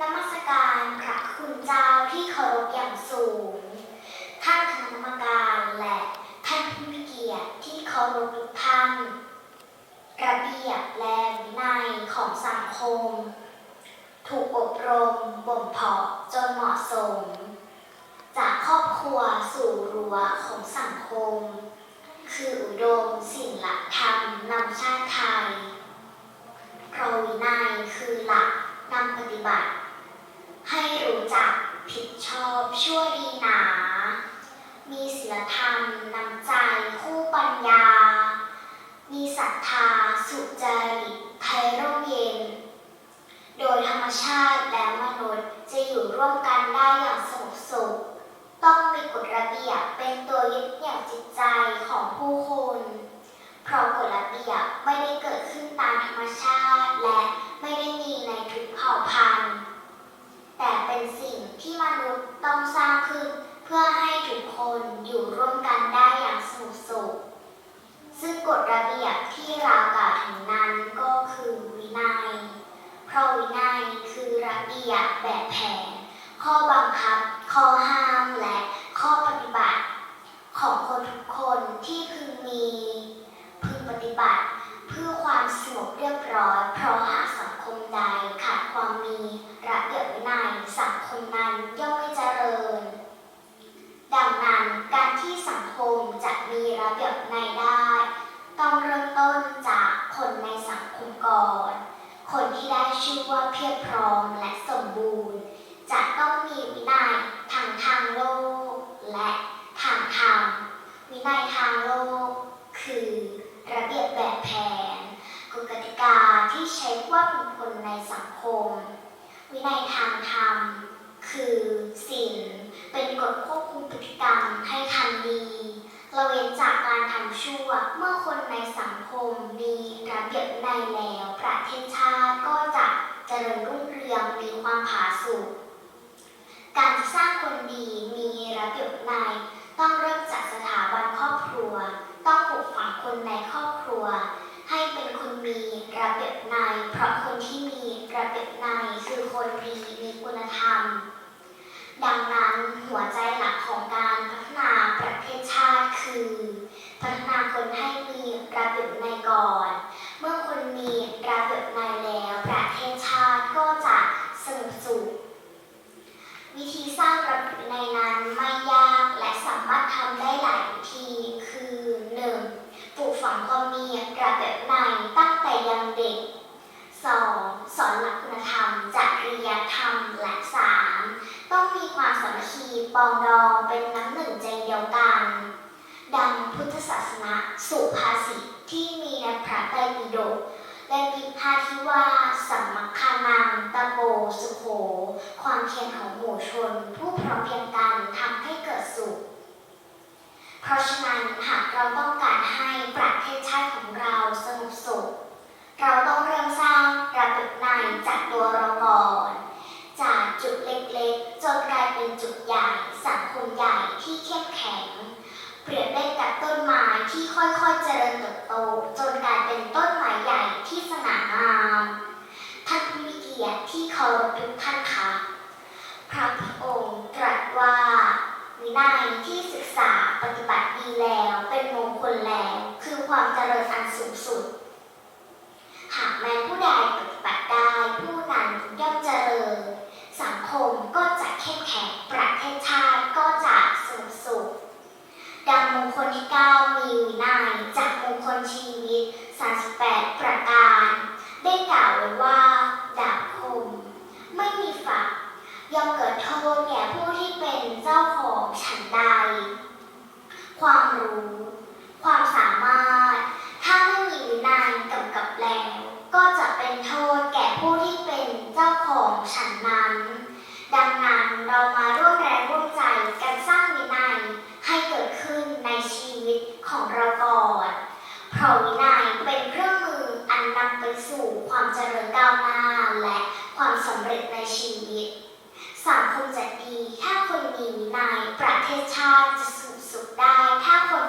นมัสการพระคุณเจ้าที่เคารพอย่างสูง ท่านคณะกรรมการและท่านผู้มีเกียรติที่เคารพทุกท่าน ระเบียบและวินัยของสังคม ถูกอบรมบ่มเพาะจนเหมาะสม จากครอบครัวสู่รั้วของสังคม คืออุดมศิลธรรมนำชาติไทย เพราะวินัยคือหลักนำปฏิบัติ ให้รู้จักผิดชอบชั่วดีหนา มีศีลธรรมนำใจคู่ปัญญา มีศรัทธาสุจริตไทยร่มเย็น โดยธรรมชาติและมนุษย์จะอยู่ร่วมกันได้อย่างสงบสุข ต้องมีกฎระเบียบเป็นตัวยึดเหนี่ยวจิตใจของผู้คน เพราะกฎระเบียบไม่ได้เกิดขึ้นตามธรรมชาติและไม่ได้มีในทุกเผ่าพันธุ์ แต่เป็นสิ่งที่มนุษย์ต้องสร้างขึ้นเพื่อให้ทุกคนอยู่ร่วมกันได้อย่างสงบสุข ซึ่งกฎระเบียบที่เรากล่าวถึงนั้นก็คือวินัย เพราะวินัยคือระเบียบแบบแผน ข้อบังคับ ข้อห้าม และข้อปฏิบัติ ของคนทุกคนที่พึงมี พึงปฏิบัติ เพื่อความสงบเรียบร้อย เพราะหากสังคมใดขาดความมีระเบียบวินัยสังคมนั้นย่อมไม่เจริญ ดังนั้นการที่สังคมจะมีระเบียบวินัยได้ ต้องเริ่มต้นจากคนในสังคมก่อน คนที่ได้ชื่อว่าเพียบพร้อมและสมบูรณ์ จะต้องมีวินัยทั้งทางโลก และทางธรรมวินัยทางโลก คือระเบียบแบบแผนกฎกติกาที่ใช้ควบคุมคนในสังคม วินัยทางธรรม คือศีลเป็นกฎควบคุมพฤติกรรมให้ทำดี การทำชั่ว เมื่อคนในสังคมมีระเบียบวินแล้ว ประเทศชาติก็จะเจริญรุ่งเรืองมีความผาสุกการสร้างคนดีมีระเบียบวินัยต้องเริ่มจากสถาบันครอบครัว ต้องปลูกฝังคนในครอบครัว ให้เป็นคนมีระเบียบวินัยเพราะคนที่มีระเบียบวินัยคือคนดีมีคุณธรรม ดังนั้นหัวใจหลักของการพัฒนาประเทศชาติคือ พัฒนาคนให้มีระเบียบวินัยก่อน เมื่อคนมีระเบียบวินัยแล้ว ประเทศชาติก็จะสงบสุข วิธีสร้างระเบียบวินัยนั้นไม่ยากและสามารถทำได้หลายวิธีคือ 1. ปลูกฝังความมีระเบียบวินัยตั้งแต่ยังเด็ก 2. สอนหลักคุณธรรมจริยธรรมและ 3. ต้องมีความสามัคคีปองดองเป็นน้ำหนึ่งใจเดียวกัน ดังพุทธศาสนาสุภาษิตที่มีในพระไตรปิฎกและมีพาที่ว่าสัมมคานังตะโกสุโข ความเพียรของหมู่ชน ผู้พร้อมเพรียงกันทำให้เกิดสุข เพราะฉะนั้นหากเราต้องการให้ประเทศชาติของเราสงบสุข เราต้องเริ่มสร้างระเบียบในจากตัวเราก่อน จากจุดเล็กๆ จนกลายเป็นจุดใหญ่สังคมใหญ่ที่เข้มแข็ง เปรียบได้กับ ต้นไม้ที่ค่อยๆเจริญเติบโต จนกลายเป็นต้นไม้ใหญ่ที่สง่างามท่านผู้มีเกียรติที่เคารพทุกท่านคะพระพุทธองค์ตรัสว่า วินัยที่ศึกษาปฏิบัติดีแล้วเป็นมงคลแล้วคือความเจริญอันสูงสุด หากแม้ผู้ใดปฏิบัติได้ผู้นั้นย่อมเจริญ สังคมก็จะเข้มแข็งประเทศชาติก็จะสูงสุข ดังมงคลที่ 9 มีวินัยจากมงคลชีวิต 38 ประการ ได้กล่าวไว้ว่า ดาบคม ไม่มีฝัก ย่อมเกิดโทษแก่ผู้ที่เป็นเจ้าของฉันใด ความรู้ ความสามารถ ถ้าไม่มีวินัยกำกับแล้ว ก็จะเป็นโทษแก่ผู้ที่เป็นเจ้าของฉันนั้น ดังนั้นเรามาร่วมแรงร่วมใจกันสร้างวินัยให้เกิดขึ้นในชีวิตของเราก่อนเพราะวินัยเป็นเครื่องมืออันนำไปสู่ความเจริญก้าวหน้าและความสำเร็จในชีวิต สังคมจะดี ถ้าคนมีวินัย ประเทศชาติจะสูงสุดได้ ถ้าคน